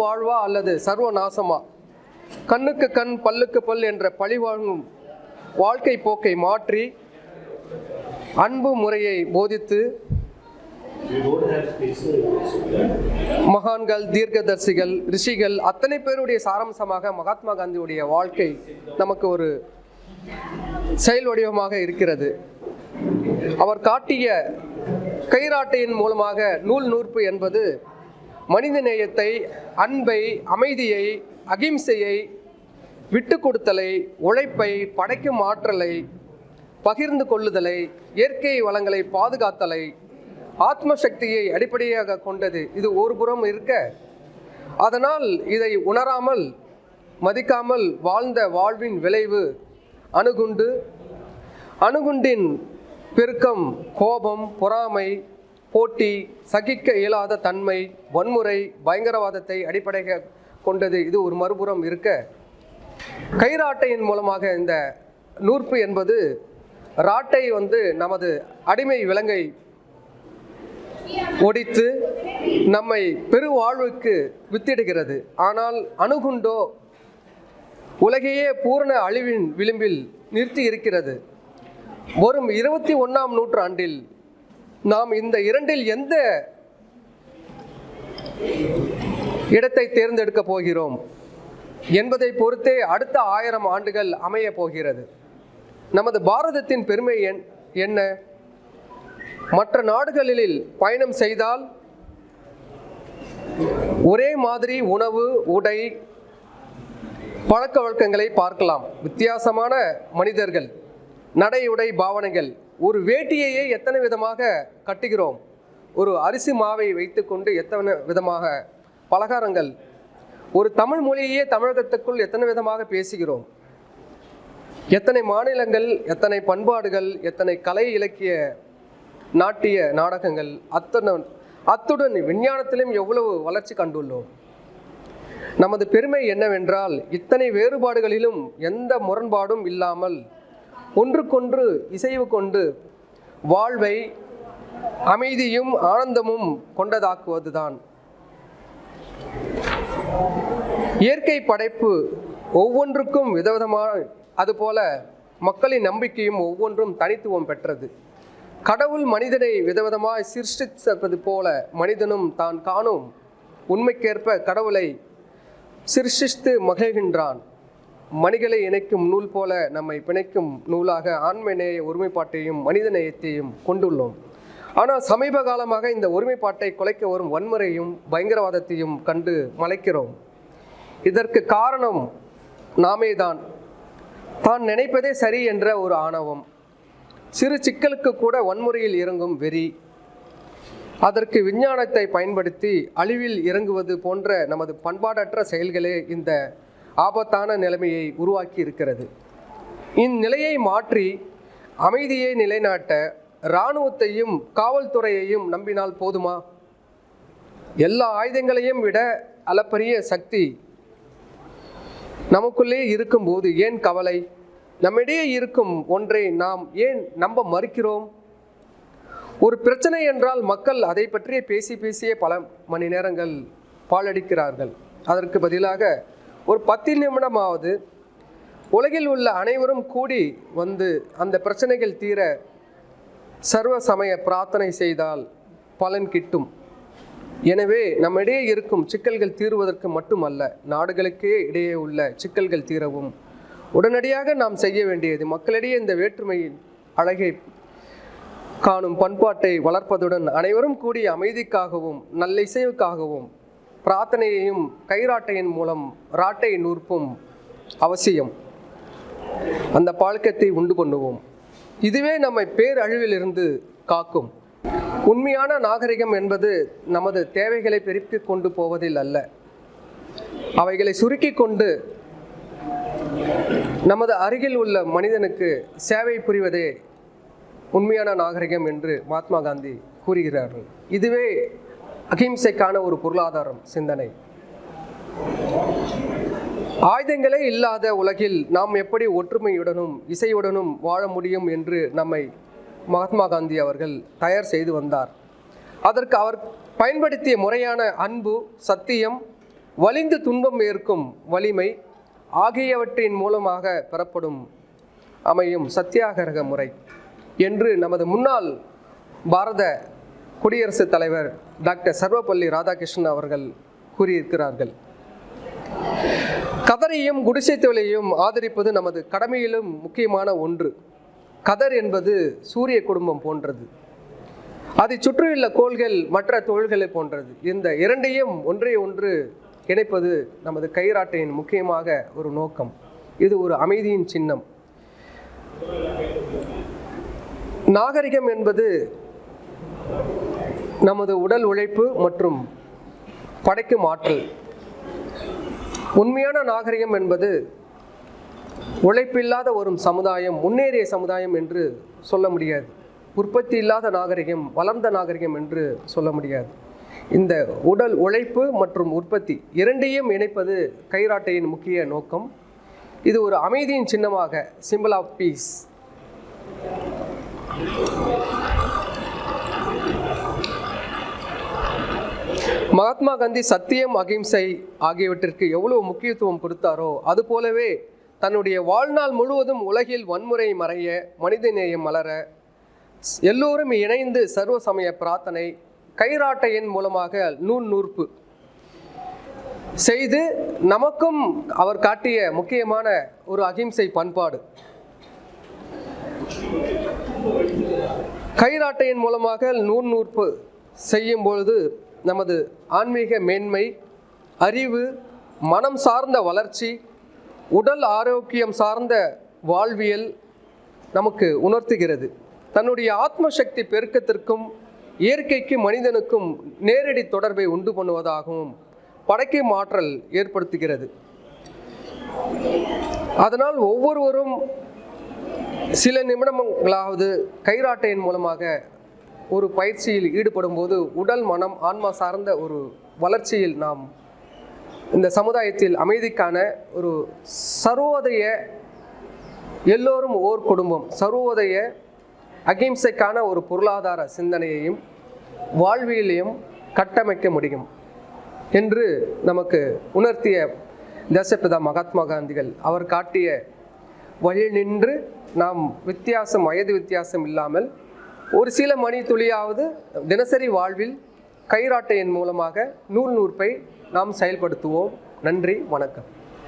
வாழ்வா அல்லது சர்வ நாசமா கண்ணுக்கு கண் பல்லுக்கு பல் என்ற பழிவாங்கும் வாழ்க்கை போக்கை மாற்றி அன்பு முறையை போதித்து மகான்கள் தீர்க்கதர்சிகள் ரிஷிகள் அத்தனை பேருடைய சாராம்சமாக மகாத்மா காந்தியுடைய வாழ்க்கை நமக்கு ஒரு செயல் வடிவமாக இருக்கிறது. அவர் காட்டிய கைராட்டையின் மூலமாக நூல் நூற்பு என்பது மனித நேயத்தை அன்பை அமைதியை அகிம்சையை விட்டு கொடுத்தலை உழைப்பை படைக்கும் ஆற்றலை பகிர்ந்து கொள்ளுதலை இயற்கை வளங்களை பாதுகாத்தலை ஆத்ம சக்தியை அடிப்படையாக கொண்டது. இது ஒரு புறம் இருக்க. அதனால் இதை உணராமல் மதிக்காமல் வாழ்ந்த வாழ்வின் விளைவு அணுகுண்டு. அணுகுண்டின் பெருக்கம் கோபம் பொறாமை போட்டி சகிக்க இயலாத தன்மை வன்முறை பயங்கரவாதத்தை அடிப்படையாக கொண்டது. இது ஒரு மறுபுறம் இருக்க. கைராட்டையின் மூலமாக இந்த நூற்பு என்பது ராட்டை வந்து நமது அடிமை விலங்கை ஒடித்து நம்மை பெருவாழ்வுக்கு வித்திடுகிறது. ஆனால் அணுகுண்டோ உலகையே பூரண அழிவின் விளிம்பில் நிறுத்தி இருக்கிறது. வரும் இருபத்தி ஒன்றாம் நூற்றாண்டில் நாம் இந்த இரண்டில் எந்த இடத்தை தேர்ந்தெடுக்க போகிறோம் என்பதை பொறுத்தே அடுத்த ஆயிரம் ஆண்டுகள் அமைய போகிறது. நமது பாரதத்தின் பெருமை என்ன? மற்ற நாடுகளில் பயணம் செய்தால் ஒரே மாதிரி உணவு உடை பழக்க வழக்கங்களை பார்க்கலாம். வித்தியாசமான மனிதர்கள் நடை உடை பாவனைகள். ஒரு வேட்டியையே எத்தனை விதமாக கட்டுகிறோம்? ஒரு அரிசி மாவை வைத்துக்கொண்டு எத்தனை விதமாக பலகாரங்கள்? ஒரு தமிழ் மொழியையே தமிழகத்துக்குள் எத்தனை விதமாக பேசுகிறோம்? எத்தனை மாநிலங்கள் எத்தனை பண்பாடுகள் எத்தனை கலை இலக்கிய நாட்டிய நாடகங்கள்? அத்தனை அத்துடன் விஞ்ஞானத்திலும் எவ்வளவு வளர்ச்சி கண்டுள்ளோம்? நமது பெருமை என்னவென்றால் இத்தனை வேறுபாடுகளிலும் எந்த முரண்பாடும் இல்லாமல் ஒன்றுக்கொன்று இசைவு கொண்டு வாழ்வை அமைதியும் ஆனந்தமும் கொண்டதாக்குவதுதான். இயற்கை படைப்பு ஒவ்வொன்றுக்கும் விதவிதமான அதுபோல மக்களின் நம்பிக்கையும் ஒவ்வொன்றும் தனித்துவம் பெற்றது. கடவுள் மனிதனை விதவிதமாய் சிருஷ்டித்தது போல மனிதனும் தான் காணும் உண்மைக்கேற்ப கடவுளை சிருஷ்டித்து மகிழ்கின்றான். மணிகளை இணைக்கும் நூல் போல நம்மை பிணைக்கும் நூலாக ஆண்மநேய ஒருமைப்பாட்டையும் மனித நேயத்தையும் கொண்டுள்ளோம். ஆனால் சமீப காலமாக இந்த ஒருமைப்பாட்டை குலைக்க வரும் வன்முறையும் பயங்கரவாதத்தையும் கண்டு மலைக்கிறோம். இதற்கு காரணம் நாமே தான் தான் நினைப்பதே சரி என்ற ஒரு ஆணவம். சிறு சிக்கலுக்கு கூட வன்முறையில் இறங்கும் வெறி. அதற்கு விஞ்ஞானத்தை பயன்படுத்தி அழிவில் இறங்குவது போன்ற நமது பண்பாடற்ற செயல்களே இந்த ஆபத்தான நிலைமையை உருவாக்கி இருக்கிறது. இந்நிலையை மாற்றி அமைதியை நிலைநாட்ட இராணுவத்தையும் காவல்துறையையும் நம்பினால் போதுமா? எல்லா ஆயுதங்களையும் விட அளப்பரிய சக்தி நமக்குள்ளே இருக்கும்போது ஏன் கவலை? நம்மிடையே இருக்கும் ஒன்றை நாம் ஏன் நம்ப மறுக்கிறோம்? ஒரு பிரச்சனை என்றால் மக்கள் அதை பற்றியே பேசி பேசியே பல மணி நேரங்கள் பாழடிக்கிறார்கள். அதற்கு பதிலாக ஒரு பத்து நிமிடமாவது உலகில் உள்ள அனைவரும் கூடி வந்து அந்த பிரச்சனைகள் தீர சர்வ சமய பிரார்த்தனை செய்தால் பலன் கிட்டும். எனவே நம்மிடையே இருக்கும் சிக்கல்கள் தீர்வதற்கு மட்டுமல்ல நாடுகளுக்கே இடையே உள்ள சிக்கல்கள் தீரவும். உடனடியாக நாம் செய்ய வேண்டியது மக்களிடையே இந்த வேற்றுமையின் அழகை காணும் பண்பாட்டை வளர்ப்பதுடன் அனைவரும் கூடிய அமைதிக்காகவும் நல்ல இசைவுக்காகவும் பிரார்த்தனையையும் கைராட்டையின் மூலம் ராட்டை நூற்பும் அவசியம். அந்த பழக்கத்தை உண்டு பண்ணுவோம். இதுவே நம்மை பேரழிவிலிருந்து காக்கும். உண்மையான நாகரிகம் என்பது நமது தேவைகளை பெருக்கிக் கொண்டு போவதில் அல்ல. அவைகளை சுருக்கி கொண்டு நமது அருகில் உள்ள மனிதனுக்கு சேவை புரிவதே உண்மையான நாகரிகம் என்று மகாத்மா காந்தி கூறுகிறார்கள். இதுவே அகிம்சைக்கான ஒரு பொருளாதாரம் சிந்தனை. ஆயுதங்களே இல்லாத உலகில் நாம் எப்படி ஒற்றுமையுடனும் இசையுடனும் வாழ முடியும் என்று நம்மை மகாத்மா காந்தி அவர்கள் தயார் செய்து வந்தார். அதற்கு அவர் பயன்படுத்திய முறையான அன்பு சத்தியம் வலிந்து துன்பம் ஏற்கும் வலிமை ஆகியவற்றின் மூலமாக பெறப்படும் அமையும் சத்தியாகிரக முறை என்று நமது முன்னாள் பாரத குடியரசுத் தலைவர் டாக்டர் சர்வப்பள்ளி ராதாகிருஷ்ணன் அவர்கள் கூறியிருக்கிறார்கள். கதரையும் குடிசை தொழிலையும் ஆதரிப்பது நமது கடமையிலும் முக்கியமான ஒன்று. கதர் என்பது சூரிய குடும்பம் போன்றது. அதை சுற்றியுள்ள கோள்கள் மற்ற தொழில்களை போன்றது. இந்த இரண்டையும் ஒன்றை ஒன்று இணைப்பது நமது கைராட்டையின் முக்கியமாக ஒரு நோக்கம். இது ஒரு அமைதியின் சின்னம். நாகரிகம் என்பது நமது உடல் உழைப்பு மற்றும் படைக்கும் ஆற்றல். உண்மையான நாகரிகம் என்பது உழைப்பில்லாத ஒரு சமுதாயம் முன்னேறிய சமுதாயம் என்று சொல்ல முடியாது. உற்பத்தி இல்லாத நாகரிகம் வளர்ந்த நாகரிகம் என்று சொல்ல முடியாது. இந்த உடல் உழைப்பு மற்றும் உற்பத்தி இரண்டையும் இணைப்பது கைராட்டையின் முக்கிய நோக்கம். இது ஒரு அமைதியின் சின்னமாக symbol of peace Mahatma Gandhi சத்தியம் அகிம்சை ஆகியவற்றிற்கு எவ்வளவு முக்கியத்துவம் கொடுத்தாரோ அதுபோலவே தன்னுடைய வாழ்நாள் முழுவதும் உலகில் வன்முறை மறைய மனிதநேயம் மலர எல்லோரும் இணைந்து சர்வ சமய பிரார்த்தனை கைராட்டையின் மூலமாக நூல் நூற்பு செய்து நமக்கும் அவர் காட்டிய முக்கியமான ஒரு அகிம்சை பண்பாடு. கைராட்டையின் மூலமாக நூல் நூற்பு செய்யும் பொழுது நமது ஆன்மீக மேன்மை அறிவு மனம் சார்ந்த வளர்ச்சி உடல் ஆரோக்கியம் சார்ந்த வாழ்வியல் நமக்கு உணர்த்துகிறது. தன்னுடைய ஆத்ம சக்தி பெருக்கத்திற்கும் இயற்கைக்கு மனிதனுக்கும் நேரடி தொடர்பை உண்டு பண்ணுவதாகவும் படைக்கை மாற்றல் ஏற்படுத்துகிறது. அதனால் ஒவ்வொருவரும் சில நிமிடங்களாவது கைராட்டையின் மூலமாக ஒரு பயிற்சியில் ஈடுபடும் போது உடல் மனம் ஆன்மா சார்ந்த ஒரு வளர்ச்சியில் நாம் இந்த சமுதாயத்தில் அமைதிக்கான ஒரு சர்வோதய எல்லோரும் ஓர் குடும்பம் சர்வோதய அகிம்சைக்கான ஒரு பொருளாதார சிந்தனையையும் வாழ்வியலையும் கட்டமைக்க முடியும் என்று நமக்கு உணர்த்திய தேசப்பிதா மகாத்மா காந்திகள் அவர் காட்டிய வழி நின்று நாம் வித்தியாசம் வயது வித்தியாசம் இல்லாமல் ஒரு சில மணி துளியாவது தினசரி வாழ்வில் கைராட்டையின் மூலமாக நூல் நூற்பை நாம் செயல்படுத்துவோம். நன்றி வணக்கம்.